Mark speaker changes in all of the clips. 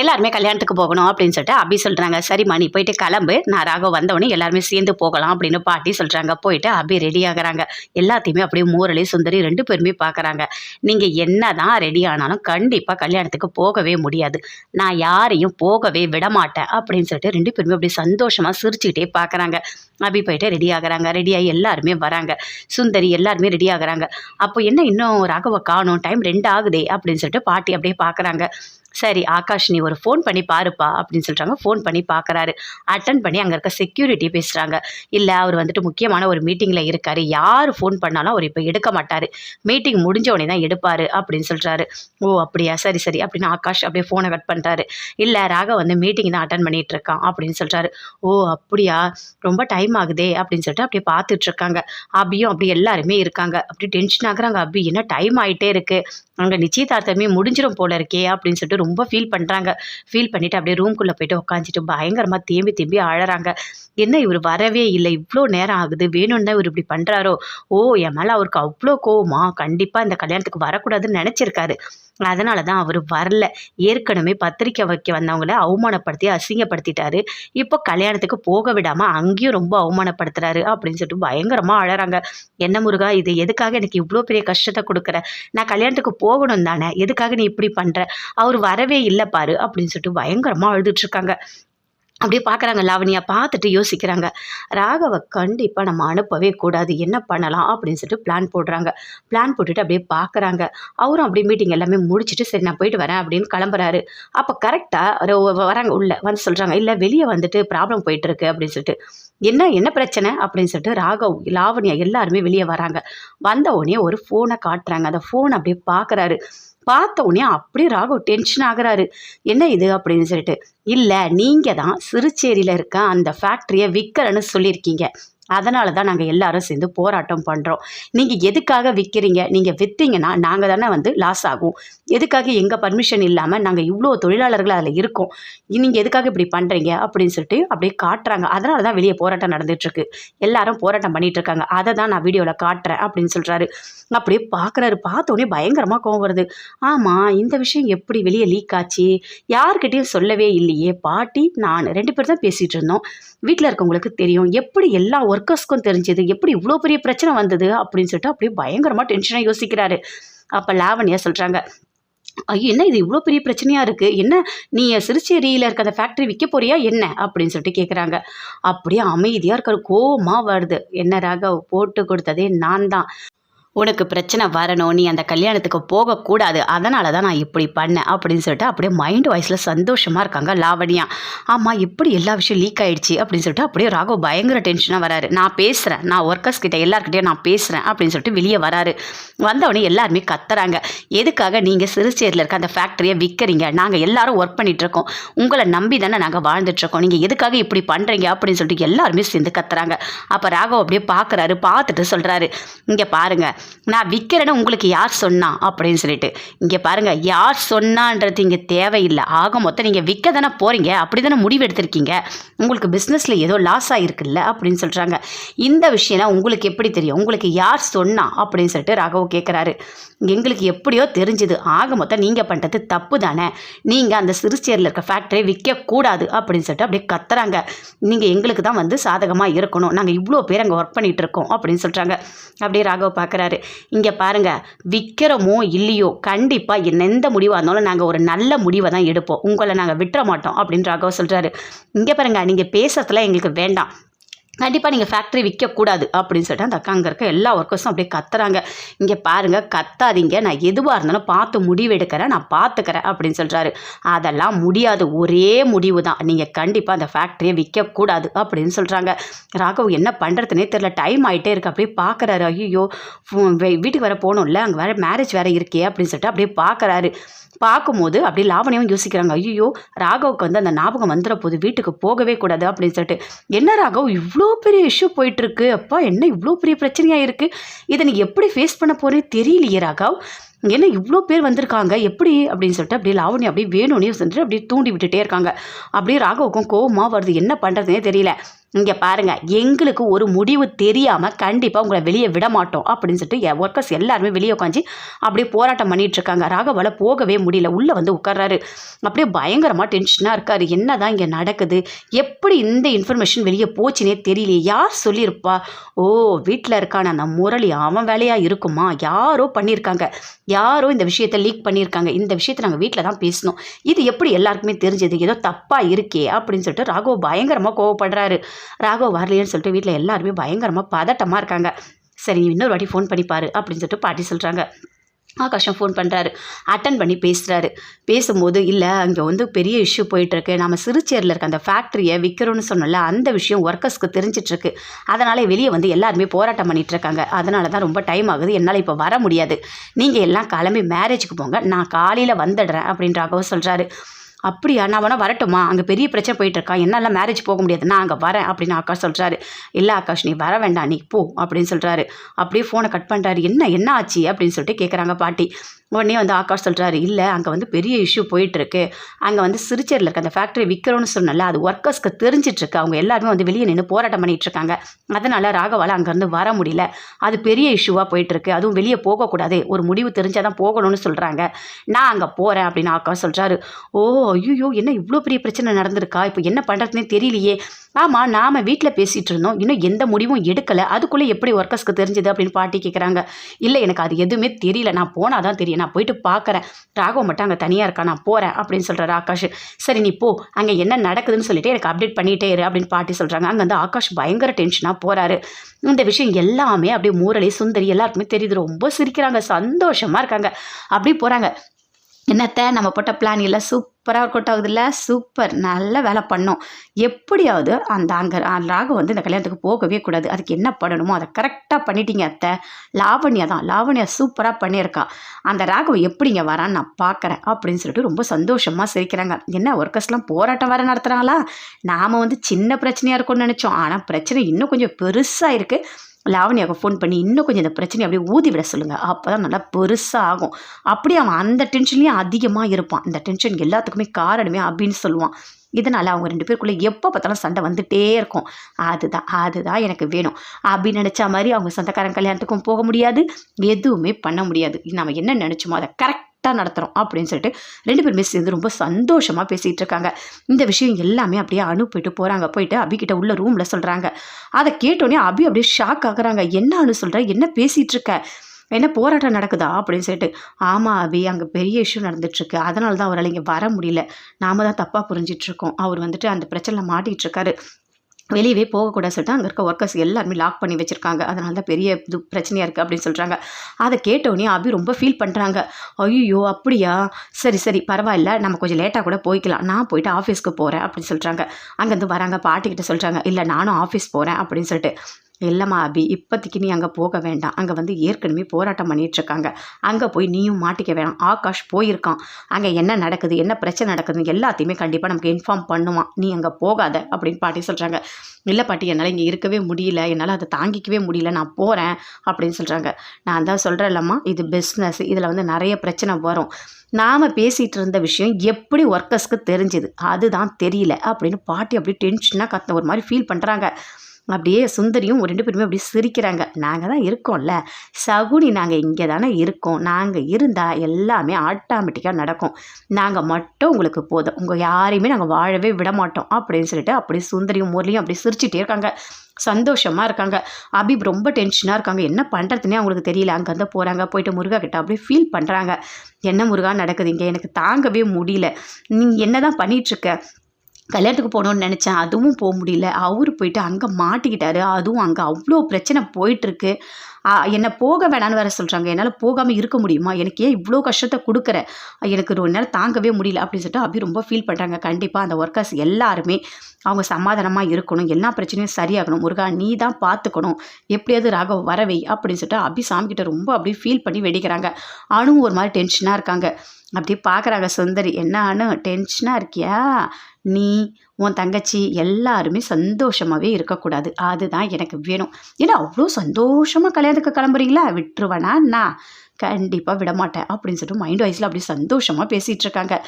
Speaker 1: எல்லாருமே கல்யாணத்துக்கு போகணும் அப்படின்னு சொல்லிட்டு அபி சொல்கிறாங்க சரிம்மா நீ போயிட்டு கிளம்பு. நான் ராகவ் வந்தவொடனே எல்லாருமே சேர்ந்து போகலாம் அப்படின்னு பாட்டி சொல்கிறாங்க போயிட்டு அபி ரெடி ஆகுறாங்க. எல்லாத்தையுமே அப்படியே மூரளி சுந்தரி ரெண்டு பேருமே பார்க்குறாங்க நீங்கள் என்ன தான் ரெடி ஆனாலும் கண்டிப்பாக கல்யாணத்துக்கு போகவே முடியாது. நான் யாரையும் போகவே விடமாட்டேன் அப்படின்னு சொல்லிட்டு ரெண்டு பேருமே அப்படியே சந்தோஷமாக சிரிச்சுக்கிட்டே பார்க்குறாங்க அபி போயிட்டு ரெடி ஆகுறாங்க. ரெடியாகி எல்லாருமே வராங்க. சுந்தரி எல்லாருமே ரெடி ஆகுறாங்க. அப்போ என்ன இன்னும் ராகவை காணும்? டைம் ரெண்டு ஆகுதே அப்படின்னு சொல்லிட்டு பாட்டி அப்படியே பார்க்குறாங்க சரி ஆகாஷ் நீ ஒரு ஃபோன் பண்ணி பாருப்பா அப்படின்னு சொல்கிறாங்க ஃபோன் பண்ணி பார்க்குறாரு அட்டன் பண்ணி அங்கே இருக்க செக்யூரிட்டி பேசுகிறாங்க இல்லை அவர் வந்துட்டு முக்கியமான ஒரு மீட்டிங்கில் இருக்கார். யார் ஃபோன் பண்ணாலும் அவர் இப்போ எடுக்க மாட்டார். மீட்டிங் முடிஞ்ச உடனே தான் எடுப்பார் அப்படின்னு சொல்கிறாரு ஓ அப்படியா? சரி சரி அப்படின்னு ஆகாஷ் அப்படியே ஃபோனை கட் பண்ணுறாரு இல்லை ராக வந்து மீட்டிங் தான் அட்டன் பண்ணிகிட்ருக்கான் இருக்கான் அப்படின்னு சொல்கிறாரு ஓ அப்படியா? ரொம்ப டைம் ஆகுதே அப்படின்னு சொல்லிட்டு அப்படியே பார்த்துட்ருக்காங்க அபியும் அப்படி எல்லாருமே இருக்காங்க. அப்படி டென்ஷன் ஆகுறாங்க. அபி என்ன டைம் ஆகிட்டே இருக்குது அங்கே நிச்சயதார்த்தமே முடிஞ்சிடும் போல இருக்கே அப்படின்னு சொல்லிட்டு ரொம்ப ஃபீல் பண்ணுறாங்க ஃபீல் பண்ணிவிட்டு அப்படியே ரூம்குள்ளே போயிட்டு உட்காந்துட்டு பயங்கரமாக தேம்பி தேம்பி அழறாங்க என்ன இவர் வரவே இல்லை? இவ்வளோ நேரம் ஆகுது. வேணும்னு தான் இவர் இப்படி பண்ணுறாரோ ஓ என் மேலே அவருக்கு அவ்வளோ கோவமா? கண்டிப்பாக இந்த கல்யாணத்துக்கு வரக்கூடாதுன்னு நினச்சிருக்காரு. அதனால தான் அவர் வரல. ஏற்கனவே பத்திரிக்கை வைக்க வந்தவங்கள அவமானப்படுத்தி அசிங்கப்படுத்திட்டாரு. இப்போ கல்யாணத்துக்கு போக விடாமல் அங்கேயும் ரொம்ப அவமானப்படுத்துறாரு அப்படின்னு சொல்லிட்டு பயங்கரமாக அழறாங்க. என்ன முருகா இது எதுக்காக எனக்கு இவ்வளோ பெரிய கஷ்டத்தை கொடுக்குற? நான் கல்யாணத்துக்கு போகணும் தானே. எதுக்காக நீ இப்படி பண்ணுற அவர் வரவே இல்லை பாரு அப்படின்னு சொல்லிட்டு பயங்கரமாக அழுதுட்டு இருக்காங்க. அப்படியே பார்க்குறாங்க லாவணியா பார்த்துட்டு யோசிக்கிறாங்க. ராகவை கண்டிப்பாக நம்ம அனுப்பவே கூடாது. என்ன பண்ணலாம் அப்படின்னு சொல்லிட்டு பிளான் போடுறாங்க. பிளான் போட்டுட்டு அப்படியே பார்க்குறாங்க அவரும் அப்படியே மீட்டிங் எல்லாமே முடிச்சுட்டு சரி நான் போயிட்டு வரேன் அப்படின்னு கிளம்புறாரு. அப்போ கரெக்டாக வராங்க உள்ள வந்து சொல்கிறாங்க இல்லை வெளியே வந்துட்டு ப்ராப்ளம் போயிட்டுருக்கு அப்படின்னு சொல்லிட்டு. என்ன என்ன பிரச்சனை? அப்படின்னு சொல்லிட்டு ராகவ் லாவணியா எல்லாருமே வெளியே வராங்க. வந்த உடனே ஒரு ஃபோனை காட்டுறாங்க. அந்த ஃபோன் அப்படியே பார்க்குறாரு பார்த்த உடனே அப்படியே ராகவ் டென்ஷன் ஆகுறாரு. என்ன இது? அப்படின்னு சொல்லிட்டு இல்லை நீங்கள் தான் சிறுச்சேரியில் இருக்க அந்த ஃபேக்ட்ரியை விற்கிறேன்னு சொல்லியிருக்கீங்க. அதனால தான் நாங்கள் எல்லாரும் சேர்ந்து போராட்டம் பண்ணுறோம் நீங்கள் எதுக்காக விற்கிறீங்க நீங்கள் விற்றீங்கன்னா நாங்கள் தானே வந்து லாஸ் ஆகும். எதுக்காக எங்கள் பர்மிஷன் இல்லாமல் நாங்கள் இவ்வளோ தொழிலாளர்கள் அதில் இருக்கோம்? நீங்கள் எதுக்காக இப்படி பண்ணுறீங்க அப்படின்னு சொல்லிட்டு அப்படியே காட்டுறாங்க. அதனால தான் வெளியே போராட்டம் நடந்துகிட்ருக்கு எல்லாரும் போராட்டம் பண்ணிகிட்ருக்காங்க அதை தான் நான் வீடியோவில் காட்டுறேன் அப்படின்னு சொல்கிறாரு அப்படியே பார்க்குறாரு பார்த்தோன்னே பயங்கரமாக கோவம் வருது. ஆமாம் இந்த விஷயம் எப்படி வெளியே லீக் ஆச்சு? யார்கிட்டையும் சொல்லவே இல்லையே. பாட்டி நான் ரெண்டு பேர் தான் பேசிகிட்டு இருந்தோம். வீட்டில் இருக்கவங்களுக்கு தெரியும். எப்படி எல்லா ஒர்க்கர்ஸ்க்கும் தெரிஞ்சது. எப்படி இவ்வளோ பெரிய பிரச்சனை வந்தது அப்படின்னு சொல்லிட்டு அப்படியே பயங்கரமாக டென்ஷனாக யோசிக்கிறாரு. அப்போ லாவண்யா சொல்கிறாங்க ஐயோ என்ன இது இவ்வளோ பெரிய பிரச்சனையாக இருக்குது என்ன நீ சிறுச்சேரியில் இருக்க அந்த ஃபேக்ட்ரி விற்க போறியா? என்ன? அப்படின்னு சொல்லிட்டு கேட்குறாங்க அப்படியே அமைதியாக இருக்கிற கோவமாக வருது. என்ன ராக போட்டு கொடுத்ததே நான் தான். உனக்கு பிரச்சனை வரணும் நீ அந்த கல்யாணத்துக்கு போகக்கூடாது அதனால தான் நான் இப்படி பண்ணேன் அப்படின்னு சொல்லிட்டு அப்படியே மைண்ட் வாய்ஸில் சந்தோஷமாக இருக்காங்க லாவணியா. ஆமாம் இப்படி எல்லா விஷயம் லீக் ஆகிடுச்சி அப்படின்னு சொல்லிட்டு அப்படியே ராகவ் பயங்கர டென்ஷனாக வராரு. நான் பேசுகிறேன் நான் ஒர்க்கர்ஸ் கிட்ட எல்லாருக்கிட்டையும் நான் பேசுகிறேன் அப்படின்னு சொல்லிட்டு வெளியே வராரு. வந்தவொடனே எல்லாருமே கத்துறாங்க. எதுக்காக நீங்கள் சிறுச்சேரியில் இருக்க அந்த ஃபேக்ட்ரியை விற்கிறீங்க நாங்கள் எல்லாரும் ஒர்க் பண்ணிகிட்ருக்கோம் உங்களை நம்பி தானே நாங்கள் வாழ்ந்துட்டுருக்கோம் நீங்கள் எதுக்காக இப்படி பண்ணுறீங்க அப்படின்னு சொல்லிட்டு எல்லாருமே சேர்ந்து கத்துறாங்க. அப்போ ராகவ் அப்படியே பார்க்குறாரு பார்த்துட்டு சொல்கிறாரு இங்கே பாருங்கள் நான் விற்கிறேன்னு உங்களுக்கு யார் சொன்னா? அப்படின்னு சொல்லிட்டு இங்கே பாருங்கள் யார் சொன்னான்றது இங்கே தேவையில்லை. ஆக மொத்தம் நீங்கள் விற்க தானே போகிறீங்க அப்படி தானே முடிவு எடுத்திருக்கீங்க. உங்களுக்கு பிஸ்னஸில் ஏதோ லாஸ் ஆகிருக்குல்ல அப்படின்னு சொல்கிறாங்க இந்த விஷயம்னா உங்களுக்கு எப்படி தெரியும்? உங்களுக்கு யார் சொன்னா? அப்படின்னு சொல்லிட்டு ராகவ் கேட்குறாரு எங்களுக்கு எப்படியோ தெரிஞ்சுது. ஆக மொத்தம் நீங்கள் பண்ணுறது தப்பு தானே நீங்கள் அந்த சிறுச்சேரியில் இருக்க ஃபேக்டரியை விற்கக்கூடாது அப்படின்னு சொல்லிட்டு அப்படியே கத்துறாங்க. நீங்கள் எங்களுக்கு தான் வந்து சாதகமாக இருக்கணும். நாங்கள் இவ்வளோ பேர் அங்கே ஒர்க் பண்ணிகிட்டு இருக்கோம் அப்படின்னு சொல்கிறாங்க அப்படியே ராகவ் பார்க்குறாரு இங்கே பாருங்கள் விற்கிறோமோ இல்லையோ கண்டிப்பாக என்ன எந்த முடிவாக இருந்தாலும் நாங்கள் ஒரு நல்ல முடிவை தான் எடுப்போம். உங்களை நாங்கள் விட்டுற மாட்டோம் அப்படின்னு ராகவ் சொல்கிறாரு இங்கே பாருங்கள் நீங்கள் பேசுறதுலாம் எங்களுக்கு வேண்டாம். கண்டிப்பாக நீங்கள் ஃபேக்ட்ரி விற்கக்கூடாது அப்படின்னு சொல்லிட்டு அந்த அக்கா அங்கே இருக்க எல்லா ஒர்க்கர்ஸும் அப்படியே கத்துறாங்க. இங்கே பாருங்கள் கத்தாதீங்க. நான் எதுவாக இருந்தாலும் பார்த்து முடிவு எடுக்கிறேன் நான் பார்த்துக்கிறேன் அப்படின்னு சொல்கிறாரு அதெல்லாம் முடியாது. ஒரே முடிவு தான் நீங்கள் கண்டிப்பாக அந்த ஃபேக்ட்ரியை விற்கக்கூடாது அப்படின்னு சொல்கிறாங்க ராகவ் என்ன பண்ணுறதுனே தெரில டைம் ஆகிட்டே இருக்கு. அப்படியே பார்க்குறாரு ஐயோ வீட்டுக்கு வேறு போகணும்ல. அங்கே வேறு மேரேஜ் வேறு இருக்கே அப்படின்னு சொல்லிட்டு அப்படியே பார்க்குறாரு பார்க்கும்போது அப்படியே லாவணியும் யோசிக்கிறாங்க ஐயோ ராகவுக்கு வந்து அந்த ஞாபகம் வந்துட போது வீட்டுக்கு போகவே கூடாது அப்படின்னு சொல்லிட்டு. என்ன ராகவ் இவ்வளோ பெரிய இஷ்யூ போயிட்டுருக்கு அப்பா என்ன இவ்வளோ பெரிய பிரச்சனையாக இருக்குது இதை நீ எப்படி ஃபேஸ் பண்ண போகிறே தெரியலையே ராகவ். என்ன இவ்வளோ பேர் வந்திருக்காங்க எப்படி? அப்படின்னு சொல்லிட்டு அப்படியே லாவணி அப்படியே வேணும்னே சொல்லிட்டு அப்படியே தூண்டி விட்டுட்டே இருக்காங்க. அப்படியே ராகவுக்கும் கோவமாக வருது என்ன பண்ணுறதுனே தெரியல. இங்கே பாருங்கள் எங்களுக்கு ஒரு முடிவு தெரியாமல் கண்டிப்பாக உங்களை வெளியே விட மாட்டோம் அப்படின்னு சொல்லிட்டு ஒர்க்கர்ஸ் எல்லாருமே வெளியே உட்காந்து அப்படியே போராட்டம் பண்ணிகிட்ருக்காங்க இருக்காங்க. போகவே முடியல. உள்ளே வந்து உட்கார்றாரு அப்படியே பயங்கரமாக டென்ஷனாக இருக்கார். என்ன தான் இங்கே நடக்குது? எப்படி இந்த இன்ஃபர்மேஷன் வெளியே போச்சுனே தெரியலையே. யார் சொல்லியிருப்பா? ஓ வீட்டில் இருக்கான அந்த முரளி அவன் வேலையாக இருக்குமா? யாரோ பண்ணியிருக்காங்க. யாரோ இந்த விஷயத்தை லீக் பண்ணியிருக்காங்க. இந்த விஷயத்தை நாங்கள் வீட்டில் தான் பேசினோம் இது எப்படி எல்லாருக்குமே தெரிஞ்சது? ஏதோ தப்பாக இருக்கே அப்படின்னு சொல்லிட்டு ராகவ் பயங்கரமாக கோவப்படுறாரு. ராகவ் வரலையேன்னு சொல்லிட்டு வீட்டில் எல்லாருமே பயங்கரமாக பதட்டமாக இருக்காங்க. சரி நீ இன்னொரு வாட்டி ஃபோன் பண்ணிப்பாரு அப்படின்னு சொல்லிட்டு பாட்டி சொல்கிறாங்க ஆகாஷம் ஃபோன் பண்ணுறாரு அட்டன் பண்ணி பேசுகிறாரு பேசும்போது இல்லை அங்கே வந்து பெரிய இஷ்யூ போயிட்டுருக்கு. நம்ம சிறுச்சேரியில் இருக்க அந்த ஃபேக்ட்ரியை விற்கிறோன்னு சொன்னோம்ல அந்த விஷயம் ஒர்க்கர்ஸ்க்கு தெரிஞ்சிட்ருக்கு அதனால் வெளியே வந்து எல்லாருமே போராட்டம் பண்ணிகிட்ருக்காங்க இருக்காங்க. அதனால தான் ரொம்ப டைம் ஆகுது. என்னால் இப்போ வர முடியாது. நீங்கள் எல்லாம் கிளம்பி மேரேஜுக்கு போங்க. நான் காலையில் வந்துடுறேன் அப்படின்றாகவும் சொல்கிறாரு அப்படியா? நான் வேணா வரட்டுமா? அங்கே பெரிய பிரச்சனை போயிட்டுருக்கா. என்னால் மேரேஜ் போக முடியாது. நான் அங்கே வரேன் அப்படின்னு ஆகாஷ் சொல்கிறாரு இல்லை ஆகாஷ் நீ வர வேண்டாம். நீ போ அப்படின்னு சொல்கிறாரு அப்படியே ஃபோனை கட் பண்ணுறாரு என்ன என்ன ஆச்சு? அப்படின்னு சொல்லிட்டு கேட்குறாங்க பாட்டி. உடனே வந்து ஆகாஷ் சொல்கிறாரு இல்லை அங்கே வந்து பெரிய இஷ்யூ போயிட்டுருக்கு. அங்கே வந்து சிறுச்சேரியில் இருக்க அந்த ஃபேக்ட்ரி விற்கிறோன்னு சொன்னல அது ஒர்க்கர்ஸ்க்கு தெரிஞ்சிட்ருக்கு அவங்க எல்லாருமே வந்து வெளியே நின்று போராட்டம் பண்ணிகிட்ருக்காங்க இருக்காங்க. அதனால் ராகவால் அங்கேருந்து வர முடியல. அது பெரிய இஷ்யூவாக போயிட்டுருக்கு. அதுவும் வெளியே போகக்கூடாது. ஒரு முடிவு தெரிஞ்சால் தான் போகணும்னு சொல்கிறாங்க நான் அங்கே போகிறேன் அப்படின்னு ஆகாஷ் சொல்கிறாரு ஓ ஐயோ என்ன இவ்வளோ பெரிய பிரச்சனை நடந்திருக்கா? இப்போ என்ன பண்ணுறதுனே தெரியலையே. ஆமாம் நாம் வீட்டில் பேசிகிட்டு இருந்தோம். இன்னும் எந்த முடிவும் எடுக்கலை. அதுக்குள்ளே எப்படி ஒர்க்கர்ஸ்க்கு தெரிஞ்சது அப்படின்னு பாட்டி கேட்குறாங்க இல்லை எனக்கு அது எதுவுமே தெரியல. நான் போனால் தான் தெரியும். நான் போயிட்டு பார்க்குறேன் ராகவ மட்டும் அங்கே தனியாக இருக்கா? நான் போகிறேன் அப்படின்னு சொல்கிறாரு ஆகாஷ் சரி நீ போ. அங்கே என்ன நடக்குதுன்னு சொல்லிட்டு எனக்கு அப்டேட் பண்ணிகிட்டே இரு அப்படின்னு பாட்டி சொல்கிறாங்க அங்கே வந்து ஆகாஷ் பயங்கர டென்ஷனாக போகிறாரு இந்த விஷயம் எல்லாமே அப்படியே மூரளி சுந்தரி எல்லாருக்குமே தெரியுது. ரொம்ப சிரிக்கிறாங்க சந்தோஷமாக இருக்காங்க. அப்படி போகிறாங்க என்னத்தை நம்ம போட்ட பிளான் இல்லை. சூப்பராக ஒர்க் அவுட் ஆகுதுல்ல? சூப்பர் நல்ல வேலை பண்ணோம். எப்படியாவது அந்த அங்கே ராகம் வந்து இந்த கல்யாணத்துக்கு போகவே கூடாது. அதுக்கு என்ன பண்ணணுமோ அதை கரெக்டாக பண்ணிட்டீங்க அத்தை. லாவண்யா தான். லாவண்யா சூப்பராக பண்ணியிருக்கா. அந்த ராகவ எப்படிங்க வரான்னு நான் பார்க்குறேன் அப்படின்னு சொல்லிட்டு ரொம்ப சந்தோஷமாக சிரிக்கிறாங்க. என்ன ஒர்க்கர்ஸ்லாம் போராட்டம் வேறு நடத்துகிறாங்களா நாம் வந்து சின்ன பிரச்சனையாக இருக்கும்னு நினச்சோம். ஆனால் பிரச்சனை இன்னும் கொஞ்சம் பெருசாக இருக்குது லாவணியாவுக்கு ஃபோன் பண்ணி இன்னும் கொஞ்சம் இந்த பிரச்சனையை அப்படியே ஊதி விட சொல்லுங்கள் அப்போ தான் நல்லா பெருசாக ஆகும். அப்படியே அவன் அந்த டென்ஷன்லேயும் அதிகமாக இருப்பான். இந்த டென்ஷன் எல்லாத்துக்குமே காரணமே அப்படின்னு சொல்லுவான். இதனால் அவங்க ரெண்டு பேருக்குள்ளே எப்போ பார்த்தாலும் சண்டை வந்துகிட்டே இருக்கும். அதுதான் அதுதான் எனக்கு வேணும். அப்படின்னு நினச்சா மாதிரி அவங்க சொந்தக்காரன் கல்யாணத்துக்கும் போக முடியாது. எதுவுமே பண்ண முடியாது. நம்ம என்ன நினச்சோமோ அதை கரெக்ட் கரெக்டாக நடத்துகிறோம் அப்படின்னு சொல்லிட்டு ரெண்டு பேருமே சேர்ந்து ரொம்ப சந்தோஷமாக பேசிகிட்டு இருக்காங்க இந்த விஷயம் எல்லாமே அப்படியே அனு போயிட்டு போகிறாங்க போயிட்டு அபிகிட்ட உள்ள ரூமில் சொல்கிறாங்க அதை கேட்டோடனே அபி அப்படியே ஷாக் ஆகுறாங்க. என்ன அனு சொல்கிற என்ன பேசிகிட்டு இருக்க என்ன போராட்டம் நடக்குதா? அப்படின்னு சொல்லிட்டு ஆமாம் அபி அங்கே பெரிய இஷ்யூ நடந்துட்டுருக்கு அதனால தான் அவரால் இங்கே வர முடியல. நாம தான் தப்பாக புரிஞ்சிட்ருக்கோம் அவர் வந்துட்டு அந்த பிரச்சனையில் மாட்டிகிட்டு இருக்காரு வெளியவே போகக்கூடாது சொல்லிட்டு அங்கே இருக்க ஒர்க்கர்ஸ் எல்லாருமே லாக் பண்ணி வச்சுருக்காங்க. அதனால தான் பெரிய இது பிரச்சனையாக இருக்குது அப்படின்னு சொல்கிறாங்க அதை கேட்டோடனே அபி ரொம்ப ஃபீல் பண்ணுறாங்க ஐயோ அப்படியா? சரி சரி பரவாயில்ல. நம்ம கொஞ்சம் லேட்டாக கூட போய்க்கலாம். நான் போயிட்டு ஆஃபீஸ்க்கு போகிறேன் அப்படின்னு சொல்கிறாங்க அங்கேருந்து வராங்க. பாட்டிக்கிட்ட சொல்கிறாங்க இல்லை நானும் ஆஃபீஸ் போகிறேன் அப்படின்னு சொல்லிட்டு. இல்லைம்மா அபி இப்போதைக்கு நீ அங்கே போக வேண்டாம். அங்கே வந்து ஏற்கனவே போராட்டம் பண்ணிகிட்ருக்காங்க அங்கே போய் நீயும் மாட்டிக்க வேணாம். ஆகாஷ் போயிருக்கான். அங்கே என்ன நடக்குது என்ன பிரச்சனை நடக்குதுன்னு எல்லாத்தையுமே கண்டிப்பாக நமக்கு இன்ஃபார்ம் பண்ணுவான். நீ அங்கே போகாத அப்படின்னு பாட்டி சொல்கிறாங்க இல்லை பாட்டி என்னால் இங்கே இருக்கவே முடியல. என்னால் அதை தாங்கிக்கவே முடியல. நான் போகிறேன் அப்படின்னு சொல்கிறாங்க நான் தான் சொல்கிறேன்லம்மா இது பிஸ்னஸ் இதில் வந்து நிறைய பிரச்சனை வரும். நாம் பேசிகிட்டு இருந்த விஷயம் எப்படி ஒர்க்கர்ஸ்க்கு தெரிஞ்சுது? அதுதான் தெரியல அப்படின்னு பாட்டி அப்படியே டென்ஷனாக கத்த ஒரு மாதிரி ஃபீல் பண்ணுறாங்க அப்படியே சுந்தரியும் ஒரு ரெண்டு பேருமே அப்படியே சிரிக்கிறாங்க. நாங்கள் தான் இருக்கோம்ல. சகுனி நாங்கள் இங்கே தானே இருக்கோம். நாங்கள் இருந்தால் எல்லாமே ஆட்டோமேட்டிக்காக நடக்கும். நாங்கள் மட்டும் உங்களுக்கு போதும். உங்கள் யாரையுமே நாங்கள் வாழவே விட மாட்டோம் அப்படின்னு சொல்லிட்டு அப்படியே சுந்தரியும் முரளியும் அப்படியே சிரிச்சிட்டே இருக்காங்க. சந்தோஷமாக இருக்காங்க. அபிப் ரொம்ப டென்ஷனாக இருக்காங்க. என்ன பண்ணுறதுனே அவங்களுக்கு தெரியல. அங்கேருந்து போகிறாங்க போயிட்டு முருகா கிட்ட அப்படியே ஃபீல் பண்ணுறாங்க என்ன முருகா நடக்குது இங்கே? எனக்கு தாங்கவே முடியல. நீ என்ன தான் பண்ணிகிட்ருக்க கல்யாணத்துக்கு போகணுன்னு நினச்சேன். அதுவும் போக முடியல. அவர் போயிட்டு அங்கே மாட்டிக்கிட்டாரு. அதுவும் அங்கே அவ்வளோ பிரச்சனை போயிட்டுருக்கு. என்னை போக வேணான்னு வேறு சொல்கிறாங்க என்னால் போகாமல் இருக்க முடியுமா? எனக்கு ஏன் இவ்வளோ கஷ்டத்தை கொடுக்குற? எனக்கு ஒரு நேரம் தாங்கவே முடியல அப்படின்னு சொல்லிட்டு அப்படி ரொம்ப ஃபீல் பண்ணுறாங்க கண்டிப்பாக அந்த ஒர்க்கர்ஸ் எல்லாருமே அவங்க சமாதானமாக இருக்கணும். எல்லா பிரச்சனையும் சரியாகணும். முருகா நீ தான் பார்த்துக்கணும் எப்படியாவது ராகவ் வரவை அப்படின்னு சொல்லிட்டு அபி சாமிக்கிட்ட ரொம்ப அப்படியே ஃபீல் பண்ணி வெடிக்கிறாங்க அணுவும் ஒரு மாதிரி டென்ஷனாக இருக்காங்க. அப்படியே பார்க்குறாங்க சுந்தரி என்ன அனு டென்ஷனாக இருக்கியா? நீ உன் தங்கச்சி எல்லாருமே சந்தோஷமாகவே இருக்கக்கூடாது. அதுதான் எனக்கு வேணும். ஏன்னா அவ்வளோ சந்தோஷமாக கல்யாணத்துக்கு கிளம்புறீங்களா? விட்டுருவேனா நான் கண்டிப்பாக விட மாட்டேன் அப்படின்னு சொல்லிட்டு மைண்ட் வாய்ஸில் அப்படி சந்தோஷமாக பேசிகிட்டு இருக்காங்க.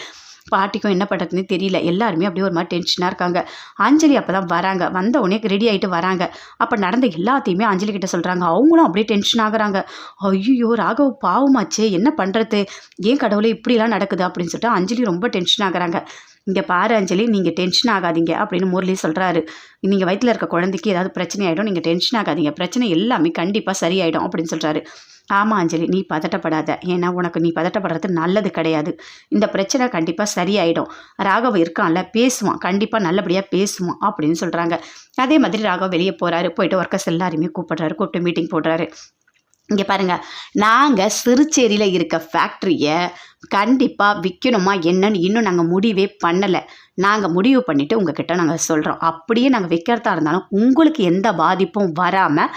Speaker 1: பாட்டிக்கும் என்ன பண்ணுறதுன்னு தெரியல. எல்லாருமே அப்படியே ஒரு மாதிரி டென்ஷனாக இருக்காங்க. அஞ்சலி அப்போ தான் வராங்க. வந்த உடனே ரெடி ஆகிட்டு வராங்க. அப்போ நடந்த எல்லாத்தையுமே அஞ்சலி கிட்ட சொல்கிறாங்க அவங்களும் அப்படியே டென்ஷன் ஆகுறாங்க. ஐயோ ராகவ் பாவமாச்சே. என்ன பண்ணுறது ஏன் கடவுளை இப்படிலாம் நடக்குது? அப்படின்னு சொல்லிட்டு அஞ்சலி ரொம்ப டென்ஷன் ஆகுறாங்க. இங்கே பாரு அஞ்சலி நீங்கள் டென்ஷன் ஆகாதீங்க அப்படின்னு முரளி சொல்கிறாரு நீங்கள் வயிற்றில் இருக்க குழந்தைக்கு ஏதாவது பிரச்சனை ஆகிடும் நீங்கள் டென்ஷன் ஆகாதீங்க. பிரச்சனை எல்லாமே கண்டிப்பாக சரியாயிடும் அப்படின்னு சொல்கிறாரு ஆமாம் அஞ்சலி நீ பதட்டப்படாத. ஏன்னா உனக்கு நீ பதட்டப்படுறது நல்லது கிடையாது. இந்த பிரச்சனை கண்டிப்பாக சரியாயிடும். ராகவ் இருக்கான்ல பேசுவான். கண்டிப்பாக நல்லபடியாக பேசுவான் அப்படின்னு சொல்கிறாங்க அதே மாதிரி ராகவ் வெளியே போகிறாரு போயிட்டு ஒர்க்கர்ஸ் எல்லாருமே கூப்பிடுறாரு. கூப்பிட்டு மீட்டிங் போடுறாரு. இங்கே பாருங்கள் நாங்கள் சிறுச்சேரியில் இருக்க ஃபேக்ட்ரியை கண்டிப்பாக விற்கணுமா என்னன்னு இன்னும் நாங்கள் முடிவே பண்ணலை. நாங்கள் முடிவு பண்ணிவிட்டு உங்ககிட்ட நாங்கள் சொல்கிறோம் அப்படியே நாங்கள் விற்கிறதா இருந்தாலும் உங்களுக்கு எந்த பாதிப்பும் வராமல்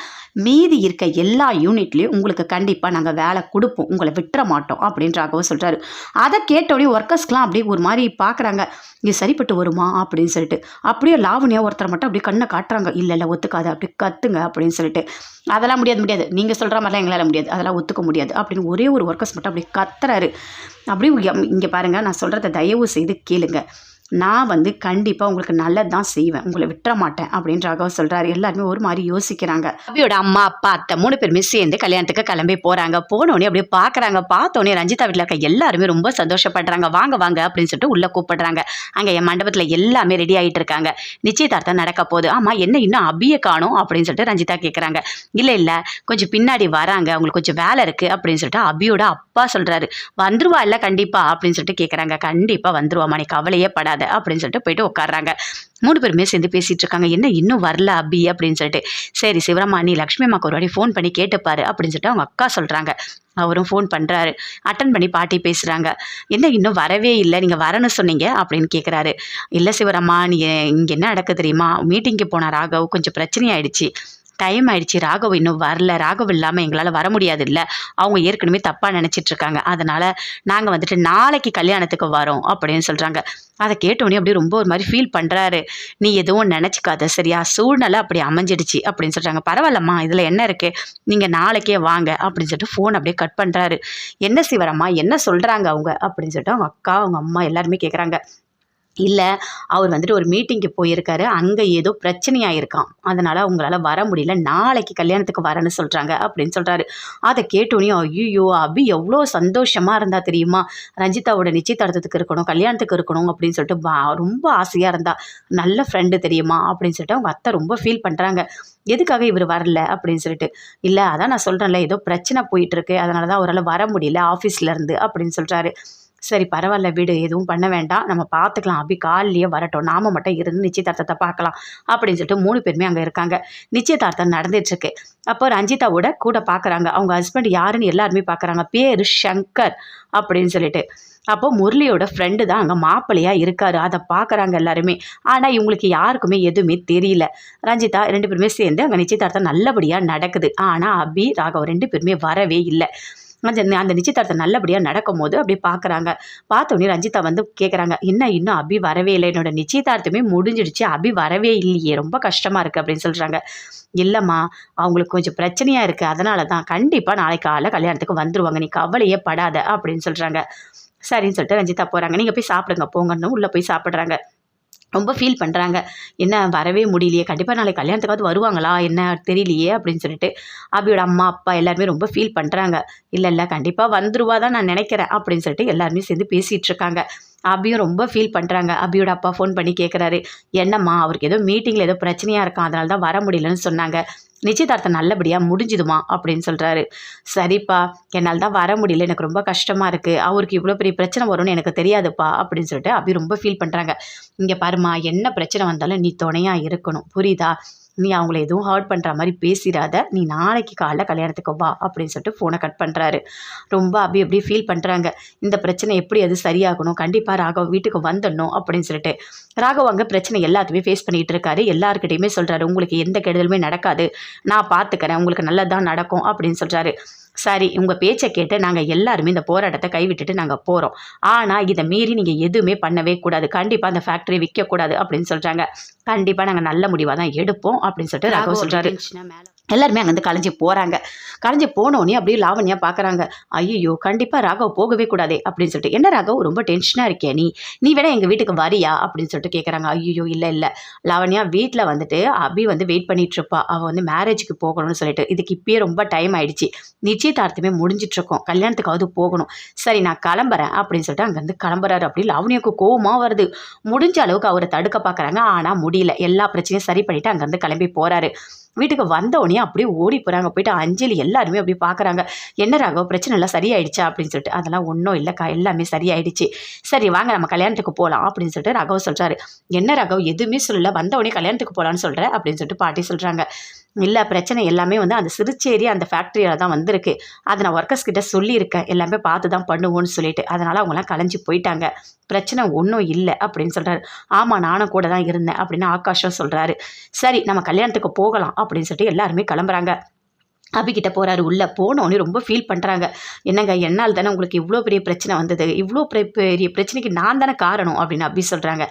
Speaker 1: மீதி இருக்க எல்லா யூனிட்லேயும் உங்களுக்கு கண்டிப்பாக நாங்கள் வேலை கொடுப்போம். உங்களை விட்டுற மாட்டோம் அப்படின்றாகவும் சொல்கிறாரு அதை கேட்டோடனே ஒர்க்கர்ஸ்க்கெலாம் அப்படியே ஒரு மாதிரி பார்க்குறாங்க இது சரிப்பட்டு வருமா அப்படின்னு சொல்லிட்டு. அப்படியே லாவணியாக ஒருத்தர் மட்டும் அப்படியே கண்ணை காட்டுறாங்க. இல்லை இல்லை ஒத்துக்காது. அப்படி கத்துங்க அப்படின்னு சொல்லிட்டு. அதெல்லாம் முடியாது முடியாது. நீங்கள் சொல்கிற மாதிரிலாம் எங்களால் முடியாது. அதெல்லாம் ஒத்துக்க முடியாது அப்படின்னு ஒரே ஒரு ஒர்க்கர்ஸ் மட்டும் அப்படியே கத்துறாரு. அப்படியே இங்கே பாருங்கள் நான் சொல்கிறத தயவு செய்து கேளுங்கள் நான் வந்து கண்டிப்பாக உங்களுக்கு நல்லது தான் செய்வேன். உங்களை விட்டுற மாட்டேன் அப்படின்னு ராகவ் சொல்கிறாரு எல்லாருமே ஒரு மாதிரி யோசிக்கிறாங்க. அபியோட அம்மா அப்பா அத்தை மூணு பேருமே சேர்ந்து கல்யாணத்துக்கு கிளம்பி போகிறாங்க போனோடனே அப்படியே பார்க்குறாங்க பார்த்தோன்னே ரஞ்சிதா வீட்டில் இருக்க எல்லாருமே ரொம்ப சந்தோஷப்படுறாங்க. வாங்க வாங்க அப்படின்னு சொல்லிட்டு உள்ளே கூப்பிடுறாங்க. அங்கே என் மண்டபத்தில் எல்லாமே ரெடி ஆகிட்டு இருக்காங்க. நிச்சயதார்த்தம் நடக்க போகுது. ஆமாம் என்ன இன்னும் அபியை காணும் அப்படின்னு சொல்லிட்டு ரஞ்சிதா கேட்குறாங்க இல்லை இல்லை கொஞ்சம் பின்னாடி வராங்க. அவங்களுக்கு கொஞ்சம் வேலை இருக்குது அப்படின்னு சொல்லிட்டு அபியோட அப்பா சொல்கிறாரு வந்துருவா இல்லை கண்டிப்பாக அப்படின்னு சொல்லிட்டு கேட்குறாங்க கண்டிப்பாக வந்துருவாம்மா. நீ கவலையே படாது. அப்படின்னு சொல்லிட்டு போயிட்டு உட்காடுறாங்க மூணு பேருமே சேர்ந்து பேசிகிட்டு இருக்காங்க. என்ன இன்னும் வரல அபி அப்படின்னு சொல்லிட்டு. சரி சிவராமா நீ லக்ஷ்மி அம்மாக்கு ஒரு வாட்டி ஃபோன் பண்ணி கேட்டுப்பாரு அப்படின்னு சொல்லிட்டு அவங்க அக்கா சொல்கிறாங்க அவரும் ஃபோன் பண்ணுறாரு அட்டன் பண்ணி பாட்டி பேசுகிறாங்க என்ன இன்னும் வரவே இல்லை. நீங்கள் வரேன்னு சொன்னீங்க அப்படின்னு கேட்குறாரு இல்லை சிவராமா நீ இங்கே என்ன நடக்க தெரியுமா? மீட்டிங்க்கு போன ராகவ் கொஞ்சம் பிரச்சனை ஆயிடுச்சு. டைம் ஆயிடுச்சு. ராகவ் இன்னும் வரல. ராகவ் இல்லாமல் எங்களால் வர முடியாது இல்லை அவங்க ஏற்கனவே தப்பாக நினச்சிட்டு இருக்காங்க அதனால் நாங்கள் வந்துட்டு நாளைக்கு கல்யாணத்துக்கு வரோம் அப்படின்னு சொல்கிறாங்க அதை கேட்டோடனே அப்படியே ரொம்ப ஒரு மாதிரி ஃபீல் பண்ணுறாரு நீ எதுவும் நினச்சிக்காத சரியா? சூழ்நிலை அப்படி அமைஞ்சிடுச்சு அப்படின்னு சொல்கிறாங்க பரவாயில்லம்மா இதில் என்ன இருக்குது நீங்கள் நாளைக்கே வாங்க அப்படின்னு சொல்லிட்டு ஃபோன் அப்படியே கட் பண்ணுறாரு என்ன சிவரம்மா? என்ன சொல்கிறாங்க அவங்க? அப்படின்னு சொல்லிட்டு அவங்க அக்கா அவங்க அம்மா எல்லாருமே கேட்குறாங்க இல்லை அவர் வந்துட்டு ஒரு மீட்டிங்க்கு போயிருக்காரு. அங்கே ஏதோ பிரச்சனையாக இருக்கான் அதனால் அவங்களால வர முடியல. நாளைக்கு கல்யாணத்துக்கு வரேன்னு சொல்கிறாங்க அப்படின்னு சொல்கிறாரு அதை கேட்டோன்னே ஐயோ அபி எவ்வளோ சந்தோஷமாக இருந்தா தெரியுமா? ரஞ்சிதாவோட நிச்சயதார்த்தத்துக்கு இருக்கணும் கல்யாணத்துக்கு இருக்கணும் அப்படின்னு சொல்லிட்டு பா- ரொம்ப ஆசையாக இருந்தா. நல்ல ஃப்ரெண்டு தெரியுமா? அப்படின்னு சொல்லிட்டு அவங்க அத்தை ரொம்ப ஃபீல் பண்ணுறாங்க எதுக்காக இவர் வரல? அப்படின்னு சொல்லிட்டு. இல்லை அதான் நான் சொல்கிறேன்ல ஏதோ பிரச்சனை போயிட்டுருக்கு அதனால தான் அவரால் வர முடியல ஆஃபீஸ்லேருந்து அப்படின்னு சொல்கிறாரு சரி பரவாயில்ல விடு எதுவும் பண்ண வேண்டாம். நம்ம பார்த்துக்கலாம். அபி காலையிலேயே வரட்டும். நாம மட்டும் இருந்து நிச்சயதார்த்தத்தை பார்க்கலாம். அப்படின்னு சொல்லிட்டு மூணு பேருமே அங்கே இருக்காங்க. நிச்சயதார்த்தம் நடந்துட்டுருக்கு. அப்போ ரஞ்சிதாவோட கூட பார்க்குறாங்க. அவங்க ஹஸ்பண்ட் யாருன்னு எல்லாருமே பார்க்குறாங்க. பேர் ஷங்கர் அப்படின்னு சொல்லிட்டு. அப்போ முரளியோட ஃப்ரெண்டு தான் அங்கே மாப்பிள்ளையாக இருக்காரு. அதை பார்க்குறாங்க எல்லாருமே. ஆனால் இவங்களுக்கு யாருக்குமே எதுவுமே தெரியல. ரஞ்சிதா ரெண்டு பேருமே சேர்ந்து அங்கே நிச்சயதார்த்தம் நல்லபடியாக நடக்குது. ஆனால் அபி ராகவ் ரெண்டு பேருமே வரவே இல்லை. அந்த அந்த நிச்சயதார்த்தம் நல்லபடியாக நடக்கும் போது அப்படியே பார்க்குறாங்க பார்த்தோன்னே ரஞ்சிதா வந்து கேட்குறாங்க என்ன இன்னும் அபி வரவே இல்லை என்னோட நிச்சயதார்த்தமே முடிஞ்சிடுச்சு அபி வரவே இல்லையே ரொம்ப கஷ்டமாக இருக்குது அப்படின்னு சொல்கிறாங்க இல்லைம்மா அவங்களுக்கு கொஞ்சம் பிரச்சனையாக இருக்குது அதனால தான் கண்டிப்பாக நாளைக்கு காலைல கல்யாணத்துக்கு வந்துடுவாங்க நீ கவலையே படாத அப்படின்னு சொல்கிறாங்க சரின்னு சொல்லிட்டு ரஞ்சிதா போகிறாங்க நீங்கள் போய் சாப்பிடுங்க போங்கன்னு உள்ளே போய் சாப்பிட்றாங்க. ரொம்ப ஃபீல் பண்ணுறாங்க என்ன வரவே முடியலையே. கண்டிப்பாக நாளைக்கு கல்யாணத்துக்காவது வருவாங்களா? என்ன தெரியலையே அப்படின்னு சொல்லிட்டு அபியோட அம்மா அப்பா எல்லாருமே ரொம்ப ஃபீல் பண்ணுறாங்க இல்லை இல்லை கண்டிப்பாக வந்துருவா தான் நான் நினைக்கிறேன் அப்படின்னு சொல்லிட்டு எல்லாருமே சேர்ந்து பேசிகிட்டு இருக்காங்க. அபியும் ரொம்ப ஃபீல் பண்ணுறாங்க அபியோட அப்பா ஃபோன் பண்ணி கேட்குறாரு என்னம்மா அவருக்கு ஏதோ மீட்டிங்கில் ஏதோ பிரச்சனையாக இருக்கான் அதனால தான் வர முடியலன்னு சொன்னாங்க. நிச்சயதார்த்தம் நல்லபடியாக முடிஞ்சுதுமா? அப்படின்னு சொல்கிறாரு சரிப்பா என்னால் தான் வர முடியல. எனக்கு ரொம்ப கஷ்டமாக இருக்குது அவருக்கு இவ்வளோ பெரிய பிரச்சனை வரும்னு எனக்கு தெரியாதுப்பா. அப்படின்னு சொல்லிட்டு அப்படி ரொம்ப ஃபீல் பண்ணுறாங்க இங்கே பாருமா என்ன பிரச்சனை வந்தாலும் நீ துணையாக இருக்கணும். புரியுதா? நீ அவங்கள எதுவும் ஹர்ட் பண்ணுற மாதிரி பேசிடாத. நீ நாளைக்கு காலைல கல்யாணத்துக்கு வா அப்படின்னு சொல்லிட்டு ஃபோனை கட் பண்ணுறாரு ரொம்ப அப்படி அப்படி ஃபீல் பண்ணுறாங்க இந்த பிரச்சனை எப்படி அது சரியாகணும்? கண்டிப்பாக ராகவ் வீட்டுக்கு வந்துடணும் அப்படின்னு சொல்லிட்டு. ராகவ் அங்கே பிரச்சனை எல்லாத்தையுமே ஃபேஸ் பண்ணிகிட்டு இருக்காரு. எல்லாருக்கிட்டையுமே சொல்கிறாரு உங்களுக்கு எந்த கெடுதலுமே நடக்காது. நான் பார்த்துக்கிறேன் உங்களுக்கு நல்லதான் நடக்கும். அப்படின்னு சொல்கிறாரு சரி உங்கள் பேச்சை கேட்டு நாங்கள் எல்லாருமே இந்த போராட்டத்தை கைவிட்டுட்டு நாங்கள் போகிறோம் ஆனால் இதை மீறி நீங்கள் எதுவுமே பண்ணவே கூடாது. கண்டிப்பாக அந்த ஃபேக்ட்ரி விற்கக்கூடாது அப்படின்னு சொல்கிறாங்க கண்டிப்பாக நாங்கள் நல்ல முடிவாக தான் எடுப்போம் அப்படின்னு சொல்லிட்டு ராகவ் சொல்கிறாரு எல்லாருமே அங்கேருந்து கலைஞ்சி போகிறாங்க கலைஞ்சி போனோடனே அப்படியே லாவண்யா பார்க்குறாங்க ஐயோ கண்டிப்பாக ராகவ் போகவே கூடாதே அப்படின்னு சொல்லிட்டு. என்ன ராகவ் ரொம்ப டென்ஷனாக இருக்கே நீ? நீ வேணா எங்கள் வீட்டுக்கு வரியா? அப்படின்னு சொல்லிட்டு கேட்குறாங்க ஐயோ இல்லை இல்லை. லாவண்யா வீட்டில் வந்துட்டு அபி வந்து வெயிட் பண்ணிகிட்ருப்பா அவள் வந்து மேரேஜுக்கு போகணும்னு சொல்லிட்டு. இதுக்கு இப்பயே ரொம்ப டைம் ஆயிடுச்சு. நிச்சயதார்த்தமே முடிஞ்சிட்ருக்கோம் கல்யாணத்துக்காவது போகணும். சரி நான் கிளம்புறேன். அப்படின்னு சொல்லிட்டு அங்கேருந்து கிளம்புறாரு. அப்படி லாவண்யாவுக்கு கோவமாக வருது. முடிஞ்ச அளவுக்கு அவரை தடுக்க பார்க்குறாங்க ஆனால் முடியல. எல்லா பிரச்சனையும் சரி பண்ணிவிட்டு அங்கேருந்து கிளம்பி போகிறாரு வீட்டுக்கு வந்த உடனே அப்படியே ஓடி போகிறாங்க போயிட்டு அஞ்சலி எல்லாருமே அப்படி பார்க்குறாங்க என்ன ராகவ பிரச்சனை எல்லாம் சரியாயிடுச்சா? அப்படின்னு சொல்லிட்டு. அதெல்லாம் ஒன்றும் இல்லைக்கா. எல்லாமே சரியாயிடுச்சு. சரி வாங்க நம்ம கல்யாணத்துக்கு போகலாம் அப்படின்னு சொல்லிட்டு ராகவ் சொல்கிறாரு என்ன ராகவ்? எதுவுமே சொல்லல. வந்த உடனே கல்யாணத்துக்கு போகலான்னு சொல்கிறேன் அப்படின்னு சொல்லிட்டு பாட்டி சொல்கிறாங்க இல்லை பிரச்சனை எல்லாமே வந்து அந்த சிறுச்சேரி அந்த ஃபேக்ட்ரியில் தான் வந்திருக்கு. அதை நான் ஒர்க்கர்ஸ் கிட்ட சொல்லியிருக்கேன். எல்லாமே பார்த்து தான் பண்ணுவோன்னு சொல்லிட்டு. அதனால் அவங்களாம் கலைஞ்சு போயிட்டாங்க. பிரச்சனை ஒன்றும் இல்லை அப்படின்னு சொல்கிறாரு ஆமாம் நானும் கூட தான் இருந்தேன் அப்படின்னு ஆகாஷம் சொல்கிறாரு சரி நம்ம கல்யாணத்துக்கு போகலாம் அப்படின்னு சொல்லிட்டு எல்லாருமே கிளம்புறாங்க. அபிகிட்ட போகிறாரு உள்ளே போனோடனே ரொம்ப ஃபீல் பண்ணுறாங்க என்னங்க என்னால் தானே உங்களுக்கு இவ்வளோ பெரிய பிரச்சனை வந்தது? இவ்வளோ பெரிய பெரிய பிரச்சனைக்கு நான் தானே காரணம்? அப்படின்னு அப்படி சொல்கிறாங்க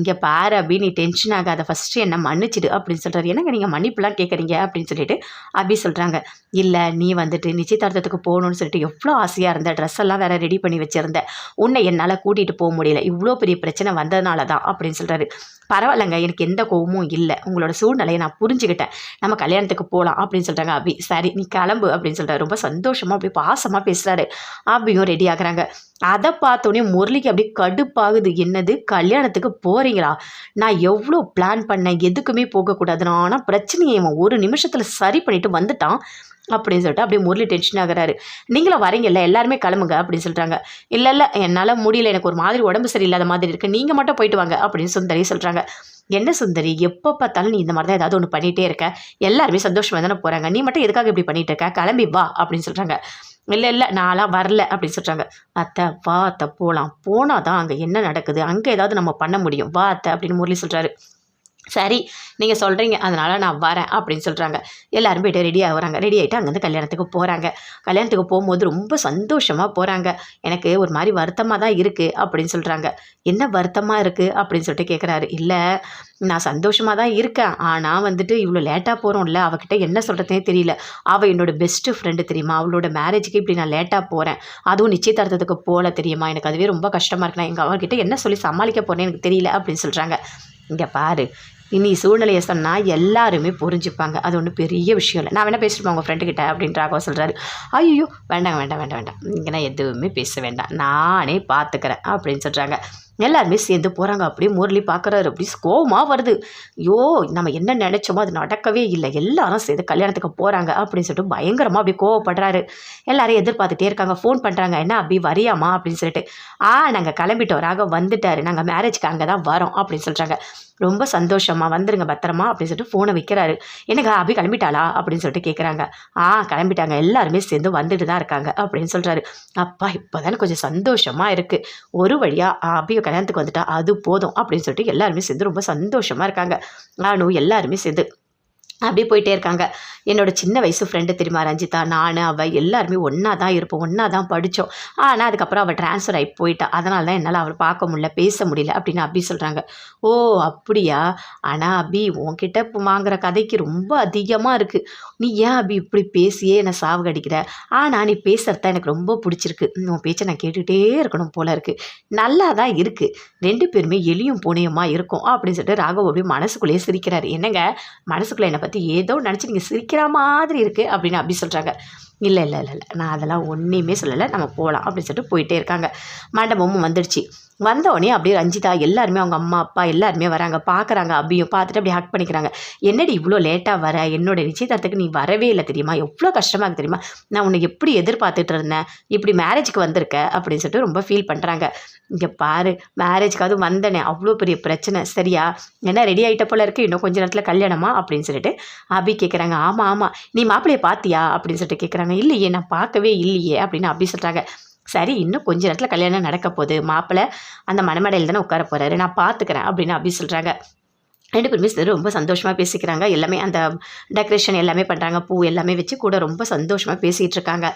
Speaker 1: இங்கே பாரு அபி நீ டென்ஷன் ஆகாத. ஃபஸ்ட்டு என்னை மன்னிச்சிடு அப்படின்னு சொல்கிறாரு என்னங்க நீங்கள் மன்னிப்புலாம் கேட்குறீங்க அப்படின்னு சொல்லிட்டு அபி சொல்கிறாங்க இல்லை நீ வந்துட்டு நிச்சயதார்த்தத்துக்கு போகணும்னு சொல்லிட்டு எவ்வளோ ஆசையாக இருந்த? ட்ரெஸ் எல்லாம் வேறு ரெடி பண்ணி வச்சுருந்த. உன்னை என்னால் கூட்டிகிட்டு போக முடியல. இவ்வளோ பெரிய பிரச்சனை வந்ததுனால தான் அப்படின்னு சொல்கிறாரு பரவாயில்லைங்க எனக்கு எந்த கோவமும் இல்லை. உங்களோட சூழ்நிலையை நான் புரிஞ்சுக்கிட்டேன். நம்ம கல்யாணத்துக்கு போகலாம் அப்படின்னு சொல்கிறாங்க அபி. சரி நீ கிளம்பு அப்படின்னு சொல்கிறாரு ரொம்ப சந்தோஷமாக அப்படி பாசமாக பேசுகிறாரு அபியும் ரெடி ஆகுறாங்க. அதை பார்த்தோன்னே முரளிக்கு அப்படியே கடுப்பாகுது. என்னது? கல்யாணத்துக்கு போகிறீங்களா நான் எவ்வளோ பிளான் பண்ணேன்? எதுக்குமே போகக்கூடாது ஆனால் பிரச்சனையை இவன் ஒரு நிமிஷத்தில் சரி பண்ணிட்டு வந்துட்டான் அப்படின்னு சொல்லிட்டு அப்படியே முரளி டென்ஷன் ஆகிறாரு. நீங்களும் வரீங்கல்ல? எல்லாருமே கிளம்புங்க அப்படின்னு சொல்கிறாங்க இல்லை இல்லை என்னால் முடியல. எனக்கு ஒரு மாதிரி உடம்பு சரியில்லாத மாதிரி இருக்குது நீங்கள் மட்டும் போயிட்டு வாங்க அப்படின்னு சுந்தரி சொல்கிறாங்க என்ன சுந்தரி எப்போ பார்த்தாலும் நீ இந்த மாதிரி தான் ஏதாவது ஒன்று பண்ணிகிட்டே இருக்க? எல்லாருமே சந்தோஷமாக தானே போகிறாங்க நீ மட்டும் எதுக்காக இப்படி பண்ணிகிட்டு இருக்க? கிளம்பி வா அப்படின்னு சொல்கிறாங்க இல்லை இல்லை நான்லாம் வரல அப்படின்னு சொல்கிறாங்க அத்தை வா அத்தை போகலாம் போனால் தான் அங்கே என்ன நடக்குது? அங்கே ஏதாவது நம்ம பண்ண முடியும். வா அத்தை அப்படின்னு முரளி சொல்கிறாரு சரி நீங்கள் சொல்கிறீங்க அதனால் நான் வரேன் அப்படின்னு சொல்கிறாங்க எல்லோரும் போய்ட்டு ரெடி ஆகுறாங்க. ரெடி ஆகிட்டு அங்கேருந்து கல்யாணத்துக்கு போகிறாங்க கல்யாணத்துக்கு போகும்போது ரொம்ப சந்தோஷமாக போகிறாங்க எனக்கு ஒரு மாதிரி வருத்தமாக தான் இருக்குது அப்படின்னு சொல்கிறாங்க என்ன வருத்தமாக இருக்குது அப்படின்னு சொல்லிட்டு கேட்குறாரு இல்லை நான் சந்தோஷமாக தான் இருக்கேன். ஆனால் வந்துட்டு இவ்வளோ லேட்டாக போகிறோம்ல அவகிட்ட என்ன சொல்கிறதே தெரியல. அவள் என்னோட பெஸ்ட்டு ஃப்ரெண்டு தெரியுமா? அவளோட மேரேஜுக்கு இப்படி நான் லேட்டாக போகிறேன் அதுவும் நிச்சயதார்த்தத்துக்கு போகல தெரியுமா? எனக்கு அதுவே ரொம்ப கஷ்டமாக இருக்கு நான் எங்கள் அவகிட்ட என்ன சொல்லி சமாளிக்க போகிறேன்னு எனக்கு தெரியல அப்படின்னு சொல்கிறாங்க இங்கே பாரு இனி சூழ்நிலையை சொன்னால் எல்லாருமே புரிஞ்சுப்பாங்க. அது ஒன்றும் பெரிய விஷயம் இல்லை. நான் வேணால் பேசிட்டு உங்கள் ஃப்ரெண்டுக்கிட்ட அப்படின்றாக சொல்கிறாரு ஐயோ வேண்டாம் வேண்டாம் வேண்டாம் வேண்டாம் இங்கே நான் எதுவுமே பேச வேண்டாம். நானே பார்த்துக்கிறேன் அப்படின்னு சொல்கிறாங்க எல்லாருமே சேர்ந்து போகிறாங்க அப்படியே முரளி பார்க்குறாரு அப்படி கோவமாக வருது. ஐயோ நம்ம என்ன நினச்சோமோ அது நடக்கவே இல்லை. எல்லாரும் சேர்ந்து கல்யாணத்துக்கு போகிறாங்க அப்படின்னு சொல்லிட்டு பயங்கரமாக அப்படி கோவப்படுறாரு. எல்லாரும் எதிர்பார்த்துட்டே இருக்காங்க. ஃபோன் பண்ணுறாங்க என்ன அப்படி வரியாமா அப்படின்னு சொல்லிட்டு. ஆ நாங்கள் கிளம்பிட்டோம். ராக வந்துட்டாரு. நாங்கள் மேரேஜ்க்கு அங்கே தான் வரோம் அப்படின்னு சொல்கிறாங்க ரொம்ப சந்தோஷமா வந்துருங்க பத்திரமா அப்படின்னு சொல்லிட்டு ஃபோனை வைக்கிறாரு. எனக்கு அபி கிளம்பிட்டாளா? அப்படின்னு சொல்லிட்டு கேட்குறாங்க ஆ கிளம்பிட்டாங்க. எல்லாருமே சேர்ந்து வந்துட்டு தான் இருக்காங்க அப்படின்னு சொல்கிறாரு அப்பா இப்போ தானே கொஞ்சம் சந்தோஷமாக இருக்குது ஒரு வழியாக அபி கல்யாணத்துக்கு வந்துட்டா அது போதும் அப்படின்னு சொல்லிட்டு எல்லாருமே சேர்ந்து ரொம்ப சந்தோஷமாக இருக்காங்க. நானும் எல்லாருமே சேர்ந்து அப்படியே போயிட்டே இருக்காங்க. என்னோடய சின்ன வயசு ஃப்ரெண்டு தெரியுமா ரஞ்சிதா? நான் அவள் எல்லாருமே ஒன்றா தான் இருப்போம் ஒன்றா தான் படித்தோம் ஆனால் அதுக்கப்புறம் அவள் ட்ரான்ஸ்ஃபர் ஆகி போயிட்டா. அதனால தான் என்னால் அவளை பார்க்க முடியல பேச முடியல அப்படின்னு அபி சொல்கிறாங்க ஓ அப்படியா? ஆனால் அபி உன்கிட்ட இப்போ வாங்குற கதைக்கு ரொம்ப அதிகமாக இருக்குது நீ ஏன் அபி இப்படி பேசியே என்னை சாவகடிக்கிற ஆனால் நீ பேசுகிறது தான் எனக்கு ரொம்ப பிடிச்சிருக்கு. உன் பேச்சை நான் கேட்டுகிட்டே இருக்கணும் போல இருக்குது நல்லா தான் இருக்குது ரெண்டு பேருமே எளியும் புனையுமா இருக்கும் அப்படின்னு சொல்லிட்டு ராகவ் அப்படியே மனசுக்குள்ளேயே சிரிக்கிறாரு. என்னங்க? மனசுக்குள்ளே என்னை பற்றி ஏதோ நினச்சி நீங்கள் சிரிக்கிற மாதிரி இருக்குது அப்படின்னு அப்படி சொல்கிறாங்க இல்லை இல்லை இல்லை இல்லை. நான் அதெல்லாம் ஒன்றையுமே சொல்லலை. நம்ம போகலாம் அப்படின்னு சொல்லிட்டு போயிட்டே இருக்காங்க. மண்டபமும் வந்துடுச்சு. வந்தோடனே அப்படியே ரஞ்சிதா எல்லாருமே அவங்க அம்மா அப்பா எல்லாருமே வராங்க. பார்க்குறாங்க அபியும். பார்த்துட்டு அப்படியே ஹக் பண்ணிக்கிறாங்க. என்னடி இவ்வளோ லேட்டாக வர? என்னோட நிச்சயதார்த்தத்துக்கு நீ வரவே இல்லை தெரியுமா? எவ்வளோ கஷ்டமாக இருக்குது தெரியுமா? நான் உன்னை எப்படி எதிர்பார்த்துட்டு இருந்தேன்? இப்படி மேரேஜுக்கு வந்திருக்க? அப்படின்னு சொல்லிட்டு ரொம்ப ஃபீல் பண்ணுறாங்க இங்கே பாரு மேரேஜ்க்காவது வந்தனே. அவ்வளோ பெரிய பிரச்சனை. சரியா? என்ன ரெடி ஆகிட்ட போல இருக்குது இன்னும் கொஞ்ச நேரத்தில் கல்யாணமா? அப்படின்னு சொல்லிட்டு அபி கேட்குறாங்க ஆமாம் ஆமாம் நீ மாப்பிள்ளையை பார்த்தியா அப்படின்னு சொல்லிட்டு கேட்குறாங்க இல்லையே நான் பார்க்கவே இல்லையே அப்படின்னு அப்படி சொல்கிறாங்க சரி இன்னும் கொஞ்ச நேரத்தில் கல்யாணம் நடக்க போகுது. மாப்பிள்ளை அந்த மணமடையில் தானே உட்கார போகிறாரு நான் பார்த்துக்கிறேன் அப்படின்னு அப்படி சொல்கிறாங்க ரெண்டு பேருமே சரி ரொம்ப சந்தோஷமாக பேசிக்கிறாங்க. எல்லாமே அந்த டெக்கரேஷன் எல்லாமே பண்ணுறாங்க பூ எல்லாமே வச்சு கூட ரொம்ப சந்தோஷமாக பேசிகிட்டு இருக்காங்க.